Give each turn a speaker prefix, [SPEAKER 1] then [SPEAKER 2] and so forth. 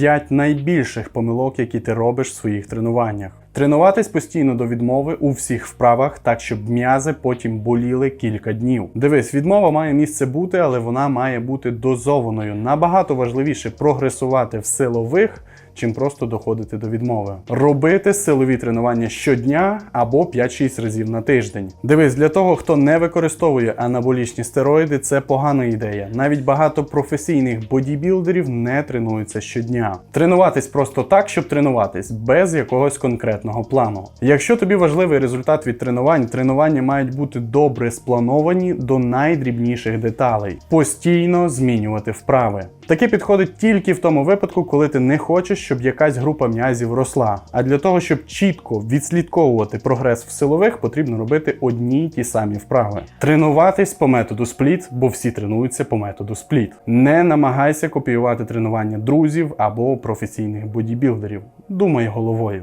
[SPEAKER 1] 5 найбільших помилок, які ти робиш в своїх тренуваннях. Тренуватись постійно до відмови у всіх вправах, так щоб м'язи потім боліли кілька днів. Дивись, відмова має місце бути, але вона має бути дозованою. Набагато важливіше прогресувати в силових. Чим просто доходити до відмови. Робити силові тренування щодня або 5-6 разів на тиждень. Дивись, для того, хто не використовує анаболічні стероїди, це погана ідея. Навіть багато професійних бодібілдерів не тренуються щодня. Тренуватись просто так, щоб тренуватись, без якогось конкретного плану. Якщо тобі важливий результат від тренувань, тренування мають бути добре сплановані до найдрібніших деталей, постійно змінювати вправи. Таке підходить тільки в тому випадку, коли ти не хочеш, щоб якась група м'язів росла. А для того, щоб чітко відслідковувати прогрес в силових, потрібно робити одні й ті самі вправи. Тренуватись по методу спліт, бо всі тренуються по методу спліт. Не намагайся копіювати тренування друзів або професійних бодібілдерів. Думай головою.